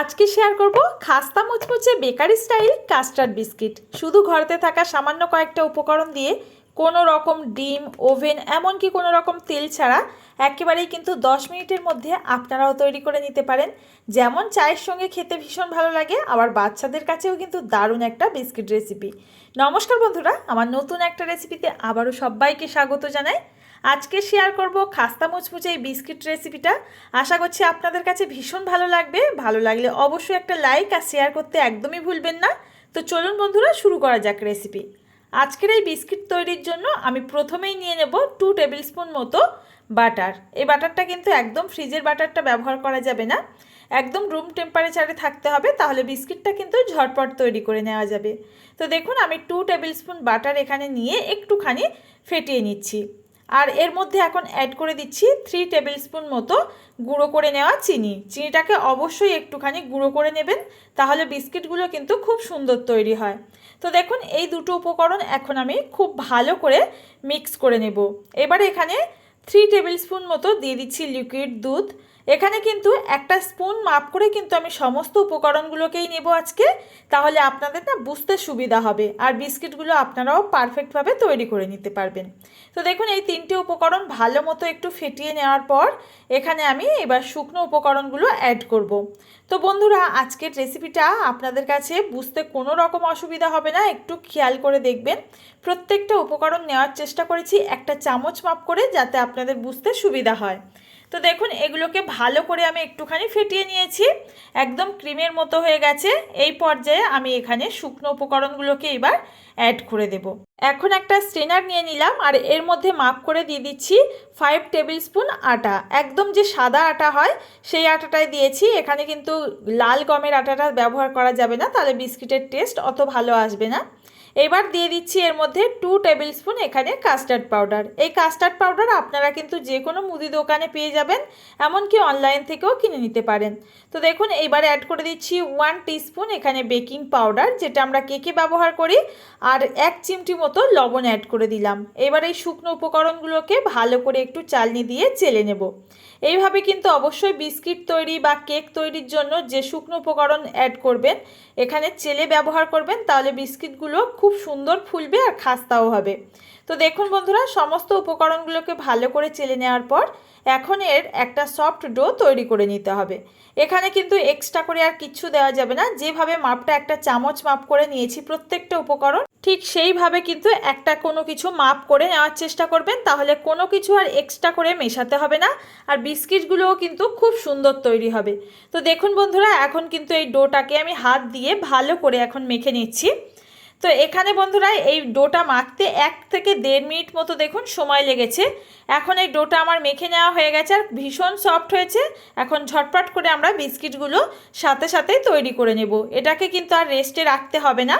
আজকে শেয়ার করব খাস্তা মুচমুচে বেকারি স্টাইল কাস্টার্ড বিস্কিট শুধু ঘরেতে থাকা সামান্য কয়েকটা উপকরণ দিয়ে কোনো রকম ডিম, ওভেন, এমনকি কোনো রকম তেল ছাড়া একেবারেই কিন্তু 10 মিনিটের মধ্যে আপনারাও তৈরি করে নিতে পারেন। যেমন চায়ের সঙ্গে খেতে ভীষণ ভালো লাগে, আবার বাচ্চাদের কাছেও কিন্তু দারুণ একটা বিস্কিট রেসিপি নমস্কার বন্ধুরা, আমার নতুন একটা রেসিপিতে আবারও সবাইকে স্বাগত জানাই। আজকে শেয়ার করব খাস্তা মুচমুচে এই বিস্কিট রেসিপিটা আশা করছি আপনাদের কাছে ভীষণ ভালো লাগবে। ভালো লাগলে অবশ্যই একটা লাইক আর শেয়ার করতে একদমই ভুলবেন না। তো চলুন বন্ধুরা, শুরু করা যাক রেসিপি আজকের এই বিস্কিট তৈরির জন্য আমি প্রথমেই নিয়ে নেব টু টেবিল স্পুন মতো বাটার এই বাটারটা কিন্তু একদম ফ্রিজের বাটারটা ব্যবহার করা যাবে না। একদম রুম টেম্পারেচারে থাকতে হবে, তাহলে বিস্কিটটা কিন্তু ঝটপট তৈরি করে নেওয়া যাবে। তো দেখুন, আমি টু টেবিল স্পুন বাটার এখানে নিয়ে একটুখানি ফেটিয়ে নিচ্ছি। আর এর মধ্যে এখন অ্যাড করে দিচ্ছি থ্রি টেবিল স্পুন মতো গুঁড়ো করে নেওয়া চিনি। চিনিটাকে অবশ্যই একটুখানি গুঁড়ো করে নেবেন, তাহলে বিস্কিটগুলো কিন্তু খুব সুন্দর তৈরি হয়। তো দেখুন, এই দুটো উপকরণ এখন আমি খুব ভালো করে মিক্স করে নেব। এবার এখানে থ্রি টেবিল স্পুন মতো দিয়ে দিচ্ছি লিকুইড দুধ। এখানে কিন্তু একটা স্পুন মাপ করে কিন্তু আমি সমস্ত উপকরণগুলোকেই নেব আজকে। তাহলে আপনাদের না বুঝতে সুবিধা হবে আর বিস্কিটগুলো আপনারাও পারফেক্টভাবে তৈরি করে নিতে পারবেন। তো দেখুন, এই তিনটে উপকরণ ভালো মতো একটু ফেটিয়ে নেওয়ার পর এখানে আমি এবার শুকনো উপকরণগুলো অ্যাড করব। তো বন্ধুরা, আজকের রেসিপিটা আপনাদের কাছে বুঝতে কোনো রকম অসুবিধা হবে না, একটু খেয়াল করে দেখবেন। প্রত্যেকটা উপকরণ নেওয়ার চেষ্টা করেছি, একটা চামচ মাপ করে যাতে আপনাদের বুঝতে সুবিধা হয়। তো দেখুন, এগুলোকে ভালো করে আমি একটুখানি ফেটিয়ে নিয়েছি। একদম ক্রিমের মতো হয়ে গেছে। এই পর্যায়ে আমি এখানে শুকনো উপকরণগুলোকে এবার অ্যাড করে দেব। এখন একটা স্ট্রেনার নিয়ে নিলাম আর এর মধ্যে মাপ করে দিয়ে দিচ্ছি ফাইভ টেবিল স্পুন আটা। একদম যে সাদা আটা হয়, সেই আটাটাই দিয়েছি। এখানে কিন্তু লাল গমের আটাটা ব্যবহার করা যাবে না, তাহলে বিস্কিটের টেস্ট অত ভালো আসবে না। এবার দিয়ে দিচ্ছি এর মধ্যে টু টেবিল স্পুন এখানে কাস্টার্ড পাউডার এই কাস্টার্ড পাউডার আপনারা কিন্তু যে কোনো মুদি দোকানে পেয়ে যাবেন, এমনকি অনলাইন থেকেও কিনে নিতে পারেন। তো দেখুন, এইবার অ্যাড করে দিচ্ছি ওয়ান টিস্পুন এখানে বেকিং পাউডার যেটা আমরা কেকে ব্যবহার করি, আর এক চিমটি মতো লবণ অ্যাড করে দিলাম। এবার এই শুকনো উপকরণগুলোকে ভালো করে একটু চালনি দিয়ে চেলে নেব। এইভাবে কিন্তু অবশ্যই বিস্কিট তৈরি বা কেক তৈরির জন্য যে শুকনো উপকরণ অ্যাড করবেন, এখানে চেলে ব্যবহার করবেন, তাহলে বিস্কিটগুলো খুব সুন্দর ফুলবে আর খাস্তাও হবে। তো দেখুন বন্ধুরা, সমস্ত উপকরণগুলোকে ভালো করে চেলে নেওয়ার পর এখন এর একটা সফট ডো তৈরি করে নিতে হবে। এখানে কিন্তু এক্সট্রা করে আর কিচ্ছু দেওয়া যাবে না। যেভাবে মাপটা একটা চামচ মাপ করে নিয়েছি প্রত্যেকটা উপকরণ ঠিক সেইভাবে কিন্তু একটা কোনো কিছু মাপ করে নেওয়ার চেষ্টা করবেন, তাহলে কোনো কিছু আর এক্সট্রা করে মেশাতে হবে না, আর বিস্কিটগুলোও কিন্তু খুব সুন্দর তৈরি হবে। তো দেখুন বন্ধুরা, এখন কিন্তু এই ডোটাকে আমি হাত দিয়ে ভালো করে এখন মেখে নিচ্ছি। তো এখানে বন্ধুরা, এই ডোটা মাখতে এক থেকে দেড় মিনিট মতো দেখুন সময় লেগেছে। এখন এই ডোটা আমার মেখে নেওয়া হয়ে গেছে, আর ভীষণ সফট হয়েছে। এখন ঝটপট করে আমরা বিস্কিটগুলো সাথে সাথেই তৈরি করে নেব। এটাকে কিন্তু আর রেস্টে রাখতে হবে না।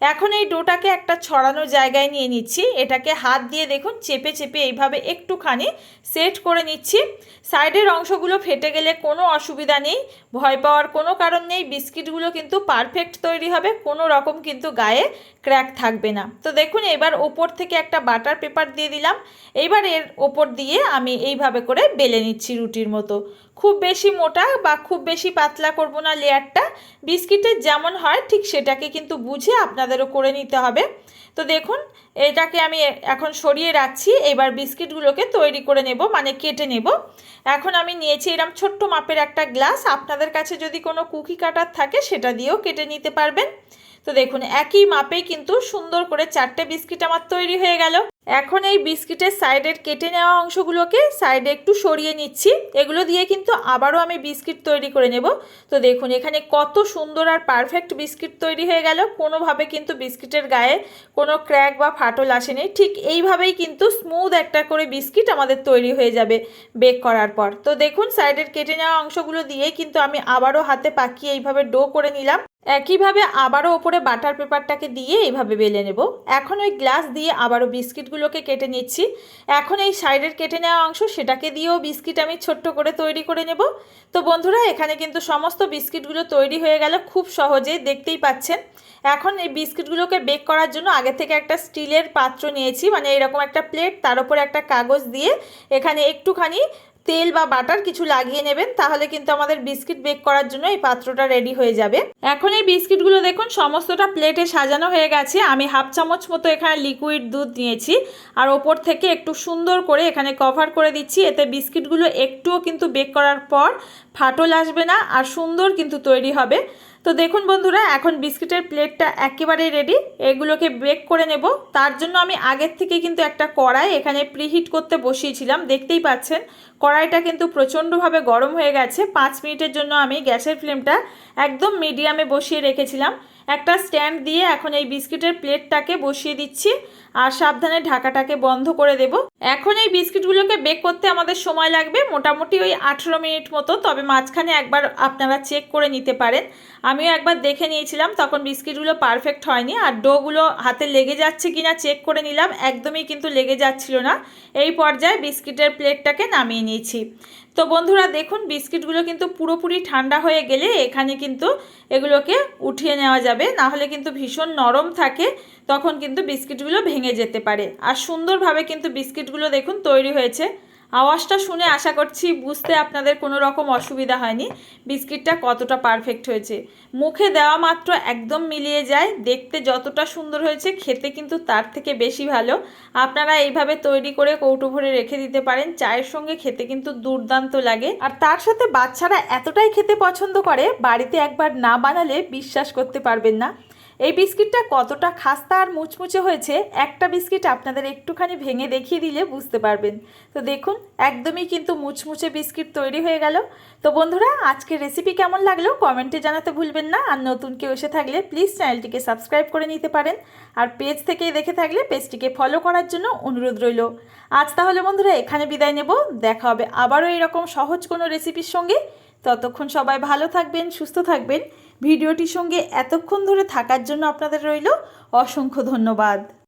এখন এই ডোটাকে একটা ছড়ানো জায়গায় নিয়ে নিচ্ছি। এটাকে হাত দিয়ে দেখুন, চেপে চেপে এইভাবে একটুখানি সেট করে নিচ্ছি। সাইডের অংশগুলো ফেটে গেলে কোনো অসুবিধা নেই, ভয় পাওয়ার কোনো কারণ নেই, বিস্কিটগুলো কিন্তু পারফেক্ট তৈরি হবে, কোনো রকম কিন্তু গায়ে ক্র্যাক থাকবে না। তো দেখুন, এবার ওপর থেকে একটা বাটার পেপার দিয়ে দিলাম। এইবার এর ওপর দিয়ে আমি এইভাবে করে বেলে নিচ্ছি রুটির মতো। খুব বেশি মোটা বা খুব বেশি পাতলা করব না লেয়ারটা। বিস্কিটের যেমন হয়, ঠিক সেটাকে কিন্তু বুঝে আপনাদেরও করে নিতে হবে। তো দেখুন, এটাকে আমি এখন সরিয়ে রাখছি। এবার বিস্কিটগুলোকে তৈরি করে নেব মানে কেটে নেব। এখন আমি নিয়েছি এরম ছোট্ট মাপের একটা গ্লাস। আপনাদের কাছে যদি কোনো কুকি কাটার থাকে, সেটা দিয়েও কেটে নিতে পারবেন। তো দেখুন, একই মাপে কিন্তু সুন্দর করে চারটে বিস্কিট আমার তৈরি হয়ে গেল। এখন এই বিস্কিটের সাইডের কেটে নেওয়া অংশগুলোকে সাইডে একটু সরিয়ে নিচ্ছি। এগুলো দিয়ে কিন্তু আবারও আমি বিস্কিট তৈরি করে নেব। তো দেখুন, এখানে কত সুন্দর আর পারফেক্ট বিস্কিট তৈরি হয়ে গেল। কোনোভাবে কিন্তু বিস্কিটের গায়ে কোনো ক্র্যাক বা ফাটল আসেনি। ঠিক এইভাবেই কিন্তু স্মুথ একটা করে বিস্কিট আমাদের তৈরি হয়ে যাবে বেক করার পর। তো দেখুন, সাইডের কেটে নেওয়া অংশগুলো দিয়ে কিন্তু আমি আবারও হাতে পাকিয়ে এইভাবে ডো করে নিলাম। একইভাবে আবারও ওপরে বাটার পেপারটাকে দিয়ে এইভাবে বেলে নেব। এখন ওই গ্লাস দিয়ে আবারও বিস্কিটগুলোকে কেটে নিচ্ছি। এখন এই সাইডের কেটে নেওয়া অংশ সেটাকে দিয়েও বিস্কিট আমি ছোট্ট করে তৈরি করে নেব। তো বন্ধুরা, এখানে কিন্তু সমস্ত বিস্কিটগুলো তৈরি হয়ে গেল খুব সহজেই দেখতেই পাচ্ছেন। এখন এই বিস্কিটগুলোকে বেক করার জন্য আগে থেকে একটা স্টিলের পাত্র নিয়েছি। মানে এরকম একটা প্লেট, তার উপরে একটা কাগজ দিয়ে এখানে একটুখানি তেল বা বাটার কিছু লাগিয়ে নেবেন, তাহলে কিন্তু আমাদের বিস্কিট বেক করার জন্য এই পাত্রটা রেডি হয়ে যাবে। এখন এই বিস্কিটগুলো দেখুন, সমস্তটা প্লেটে সাজানো হয়ে গেছে। আমি হাফ চামচ মতো এখানে লিকুইড দুধ নিয়েছি। আর ওপর থেকে একটু সুন্দর করে এখানে কভার করে দিচ্ছি। এতে বিস্কিটগুলো একটুও কিন্তু বেক করার পর ফাটল আসবে না, আর সুন্দর কিন্তু তৈরি হবে। তো দেখুন বন্ধুরা, এখন বিস্কিটের প্লেটটা একেবারে রেডি এগুলোকে বেক করে নেব। তার জন্য আমি আগের থেকে কিন্তু একটা কড়াই এখানে প্রিহিট করতে বসিয়েছিলাম, দেখতেই পাচ্ছেন। কড়াইটা কিন্তু প্রচণ্ডভাবে গরম হয়ে গেছে। পাঁচ মিনিটের জন্য আমি গ্যাসের ফ্লেমটা একদম মিডিয়ামে বসিয়ে রেখেছিলাম। একটা স্ট্যান্ড দিয়ে এখন এই বিস্কিটের প্লেটটাকে বসিয়ে দিচ্ছি আর সাবধানে ঢাকাটাকে বন্ধ করে দেব। এখন এই বিস্কিটগুলোকে বেক করতে আমাদের সময় লাগবে মোটামুটি ওই আঠেরো মিনিট মতো, তবে মাঝখানে একবার আপনারা চেক করে নিতে পারেন। আমিও একবার দেখে নিয়েছিলাম, তখন বিস্কিটগুলো পারফেক্ট হয়নি আর ডোগুলো হাতে লেগে যাচ্ছে কিনা চেক করে নিলাম, একদমই কিন্তু লেগে যাচ্ছিল না। এই পর্যায়ে বিস্কিটের প্লেটটাকে নামিয়ে নিয়েছি। তো বন্ধুরা দেখুন, বিস্কিটগুলো কিন্তু পুরোপুরি ঠান্ডা হয়ে গেলে এখানে কিন্তু এগুলোকে উঠিয়ে নেওয়া যাবে। না হলে কিন্তু ভীষণ নরম থাকে, তখন কিন্তু বিস্কিটগুলো ভেঙে যেতে পারে। আর সুন্দরভাবে কিন্তু বিস্কিটগুলো দেখুন তৈরি হয়েছে। আওয়াজটা শুনে আশা করছি বুঝতে আপনাদের কোনো রকম অসুবিধা হয়নি। বিস্কিটটা কতটা পারফেক্ট হয়েছে। মুখে দেওয়া মাত্র একদম মিলিয়ে যায়। দেখতে যতটা সুন্দর হয়েছে, খেতে কিন্তু তার থেকে বেশি ভালো। আপনারা এইভাবে তৈরি করে কৌটো ভরে রেখে দিতে পারেন। চায়ের সঙ্গে খেতে কিন্তু দুর্দান্ত লাগে। আর তার সাথে বাচ্চারা এতটাই খেতে পছন্দ করে, বাড়িতে একবার না বানালে বিশ্বাস করতে পারবেন না। এই বিস্কিটটা কতটা খাস্তা আর মুচমুচে হয়েছে, একটা বিস্কিট আপনাদের একটুখানি ভেঙে দেখিয়ে দিলে বুঝতে পারবেন। তো দেখুন, একদমই কিন্তু মুচমুচে বিস্কিট তৈরি হয়ে গেল। তো বন্ধুরা, আজকের রেসিপি কেমন লাগল কমেন্টে জানাতে ভুলবেন না। আর নতুন কেউ এসে থাকলে প্লিজ চ্যানেলটিকে সাবস্ক্রাইব করে নিতে পারেন। আর পেজ থেকে দেখে থাকলে পেজটিকে ফলো করার জন্য অনুরোধ রইল। আজ তাহলে বন্ধুরা, এখানে বিদায় নেব। দেখা হবে আবারও এরকম সহজ কোনো রেসিপির সঙ্গে। ততক্ষণ সবাই ভালো থাকবেন, সুস্থ থাকবেন। ভিডিওটির সঙ্গে এতক্ষণ ধরে থাকার জন্য আপনাদের রইল অসংখ্য ধন্যবাদ।